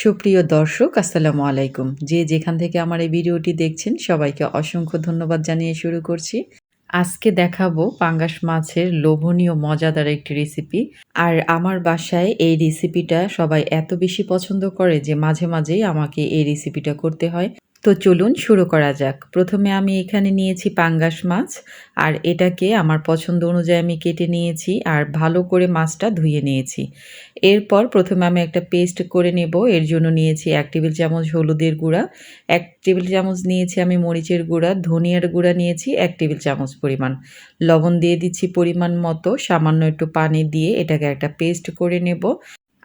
সুপ্রিয় দর্শক, আসসালামু আলাইকুম। যে যেখান থেকে আমার এই ভিডিওটি দেখছেন, সবাইকে অসংখ্য ধন্যবাদ জানিয়ে শুরু করছি। আজকে দেখাবো পাঙ্গাস মাছের লোভনীয়, মজাদার একটি রেসিপি আর আমার বাসায় এই রেসিপিটা সবাই এত বেশি পছন্দ করে যে মাঝে মাঝেই আমাকে এই রেসিপিটা করতে হয়। তো চলুন শুরু করা যাক। প্রথমে আমি এখানে নিয়েছি পাঙ্গাস মাছ, আর এটাকে আমার পছন্দ অনুযায়ী আমি কেটে নিয়েছি আর ভালো করে মাছটা ধুয়ে নিয়েছি। এরপর প্রথমে আমি একটা পেস্ট করে নেব, এর জন্য নিয়েছি এক টেবিল চামচ হলুদের গুঁড়া, এক টেবিল চামচ নিয়েছি আমি মরিচের গুঁড়া, ধনিয়ার গুঁড়া নিয়েছি এক টেবিল চামচ পরিমাণ। লবণ দিয়ে দিচ্ছি পরিমাণ মতো, সামান্য একটু পানি দিয়ে এটাকে একটা পেস্ট করে নেব।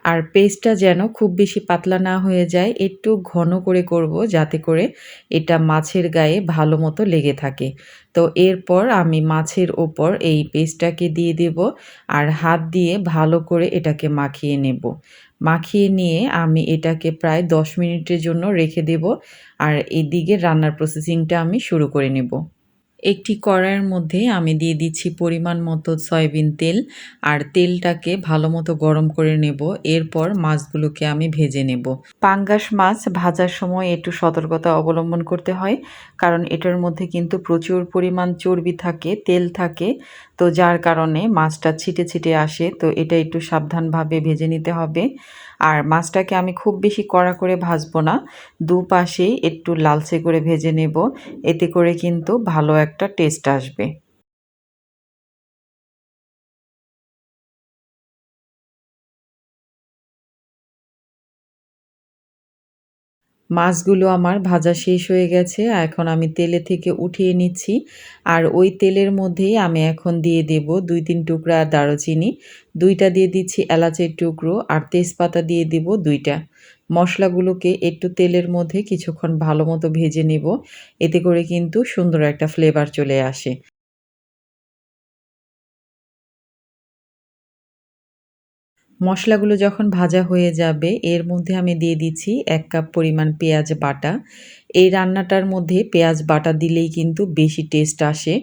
আর পেস্টটা যেন খুব বেশি পাতলা না হয়ে যায়, একটু ঘন করে করব যাতে করে এটা মাছের গায়ে ভালো মতো লেগে থাকে। তো এরপর আমি মাছের ওপর এই পেস্টটাকে দিয়ে দেব আর হাত দিয়ে ভালো করে এটাকে মাখিয়ে নেব। মাখিয়ে নিয়ে আমি এটাকে প্রায় দশ মিনিটের জন্য রেখে দেব আর এদিকে রান্নার প্রসেসিংটা আমি শুরু করে নেব। একটি কড়াইয়ের মধ্যে আমি দিয়ে দিচ্ছি পরিমাণ মতো সয়াবিন তেল আর তেলটাকে ভালো মতো গরম করে নেব। এরপর মাছগুলোকে আমি ভেজে নেব। পাঙ্গাস মাছ ভাজার সময় একটু সতর্কতা অবলম্বন করতে হয়, কারণ এটার মধ্যে কিন্তু প্রচুর পরিমাণ চর্বি থাকে, তেল থাকে। তো যার কারণে মাছটা ছিটে ছিটে আসে, তো এটা একটু সাবধানভাবে ভেজে নিতে হবে। আর মাছটাকে আমি খুব বেশি কড়া করে ভাজবো না। দুপাশেই একটু লালচে করে ভেজে নেব। এতে করে কিন্তু ভালো একটা টেস্ট আসবে। মাছগুলো আমার ভাজা শেষ হয়ে গেছে, এখন আমি তেলে থেকে উঠিয়ে নিচ্ছি। আর ওই তেলের মধ্যেই আমি এখন দিয়ে দেব দুই তিন টুকরা দারুচিনি, দুইটা দিয়ে দিচ্ছি এলাচের টুকরো আর তেজপাতা দিয়ে দেব দুইটা। মশলাগুলোকে একটু তেলের মধ্যে কিছুক্ষণ ভালো মতো ভেজে নেব, এতে করে কিন্তু সুন্দর একটা ফ্লেভার চলে আসে। মশলাগুলো যখন ভাজা হয়ে যাবে, এর মধ্যে আমি দিয়ে দিচ্ছি এক কাপ পরিমাণ পেঁয়াজ বাটা। এই রান্নাটার মধ্যে পেঁয়াজ বাটা দিলেই কিন্তু বেশি টেস্ট আসে।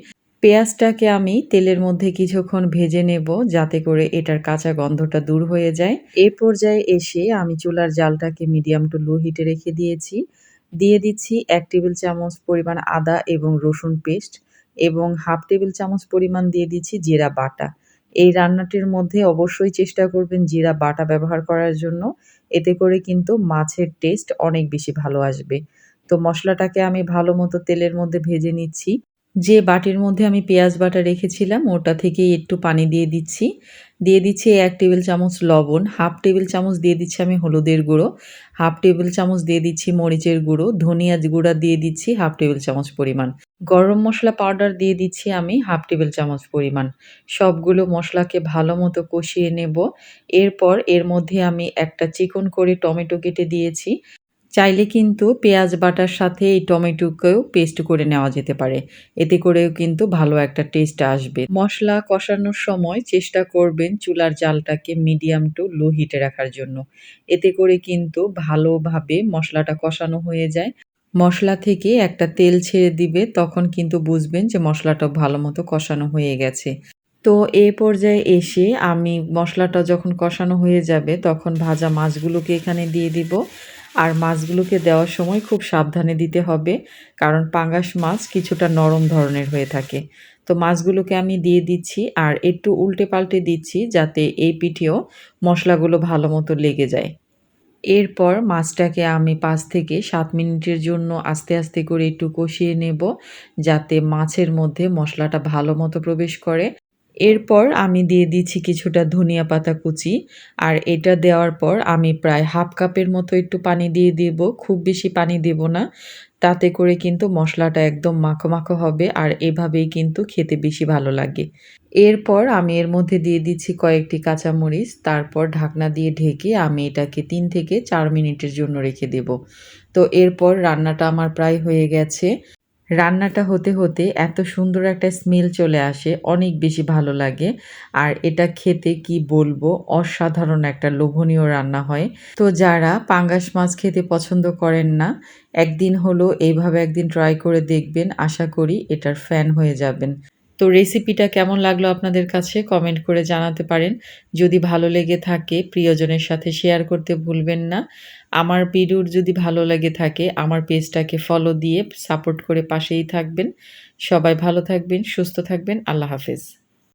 পেঁয়াজটাকে আমি তেলের মধ্যে কিছুক্ষণ ভেজে নেব যাতে করে এটার কাঁচা গন্ধটা দূর হয়ে যায়। এ পর্যায়ে এসে আমি চুলার জালটাকে মিডিয়াম টু লো হিটে রেখে দিয়েছি। দিয়ে দিচ্ছি এক টেবিল চামচ পরিমাণ আদা এবং রসুন পেস্ট এবং হাফ টেবিল চামচ পরিমাণ দিয়ে দিচ্ছি জিরা বাটা। এই রান্নাটির মধ্যে অবশ্যই চেষ্টা করবেন জিরা বাটা ব্যবহার করার জন্য। এতে করে কিন্তু মাছের টেস্ট অনেক বেশি ভালো আসবে। তো মশলাটাকে আমি ভালো মতো তেলের মধ্যে ভেজে নিচ্ছি। যে বাটির মধ্যে আমি পেঁয়াজ বাটা রেখেছিলাম, ওটা থেকেই একটু পানি দিয়ে দিচ্ছি। দিয়ে দিচ্ছি এক টেবিল চামচ লবণ, হাফ টেবিল চামচ দিয়ে দিচ্ছি আমি হলুদের গুঁড়ো, হাফ টেবিল চামচ দিয়ে দিচ্ছি মরিচের গুঁড়ো ধনিয়া গুঁড়া দিয়ে দিচ্ছি হাফ টেবিল চামচ পরিমাণ। গরম মশলা পাউডার দিয়ে দিচ্ছি আমি হাফ টেবিল চামচ পরিমাণ। সবগুলো মশলাকে ভালো মতো কষিয়ে নেব। এরপর এর মধ্যে আমি একটা চিকন করে টমেটো কেটে দিয়েছি। চাইলে কিন্তু পেঁয়াজ বাটার সাথে এই টমেটোকেও পেস্ট করে নেওয়া যেতে পারে। এতে করেও কিন্তু ভালো একটা টেস্ট আসবে। মশলা কষানোর সময় চেষ্টা করবেন চুলার জালটাকে মিডিয়াম টু লো হিটে রাখার জন্য। এতে করে কিন্তু ভালোভাবে মশলাটা কষানো হয়ে যায়। মশলা থেকে একটা তেল ছেড়ে দিবে, তখন কিন্তু বুঝবেন যে মশলাটা ভালো মতো কষানো হয়ে গেছে। তো এ পর্যায়ে এসে আমি মশলাটা যখন কষানো হয়ে যাবে, তখন ভাজা মাছগুলোকে এখানে দিয়ে দিব। আর মাছগুলোকে দেওয়ার সময় খুব সাবধানে দিতে হবে, কারণ পাঙ্গাস মাছ কিছুটা নরম ধরনের হয়ে থাকে। তো মাছগুলোকে আমি দিয়ে দিচ্ছি আর একটু উল্টে পাল্টে দিচ্ছি যাতে এই পিঠেও মশলাগুলো ভালো মতো লেগে যায়। এরপর মাছটাকে আমি পাঁচ থেকে সাত মিনিটের জন্য আস্তে আস্তে করে একটু কষিয়ে নেব, যাতে মাছের মধ্যে মশলাটা ভালো মতো প্রবেশ করে। এরপর আমি দিয়ে দিচ্ছি কিছুটা ধনিয়া পাতা কুচি, আর এটা দেওয়ার পর আমি প্রায় হাফ কাপের মতো একটু পানি দিয়ে দেব। খুব বেশি পানি দেব না, তাতে করে কিন্তু মশলাটা একদম মাখো মাখো হবে, আর এভাবেই কিন্তু খেতে বেশি ভালো লাগে। এরপর আমি এর মধ্যে দিয়ে দিচ্ছি কয়েকটি কাঁচামরিচ, তারপর ঢাকনা দিয়ে ঢেকে আমি এটাকে তিন থেকে চার মিনিটের জন্য রেখে দেব। তো এরপর রান্নাটা আমার প্রায় হয়ে গেছে। রান্নাটা হতে হতে এত সুন্দর একটা স্মেল চলে আসে, অনেক বেশি ভালো লাগে। আর এটা খেতে কি বলব, অসাধারণ একটা লোভনীয় রান্না হয়। তো যারা পাঙ্গাস মাছ খেতে পছন্দ করেন না, একদিন হলো এইভাবে একদিন ট্রাই করে দেখবেন, আশা করি এটার ফ্যান হয়ে যাবেন। তো রেসিপিটা কেমন লাগল আপনাদের কাছে? কমেন্ট করে জানাতে পারেন। যদি ভালো লেগে থাকে, প্রিয়জনের সাথে শেয়ার করতে ভুলবেন না। আমার ভিডিওর যদি ভালো লেগে থাকে, আমার পেজটাকে ফলো দিয়ে সাপোর্ট করে পাশেই থাকবেন। সবাই ভালো থাকবেন, সুস্থ থাকবেন। আল্লাহ হাফেজ।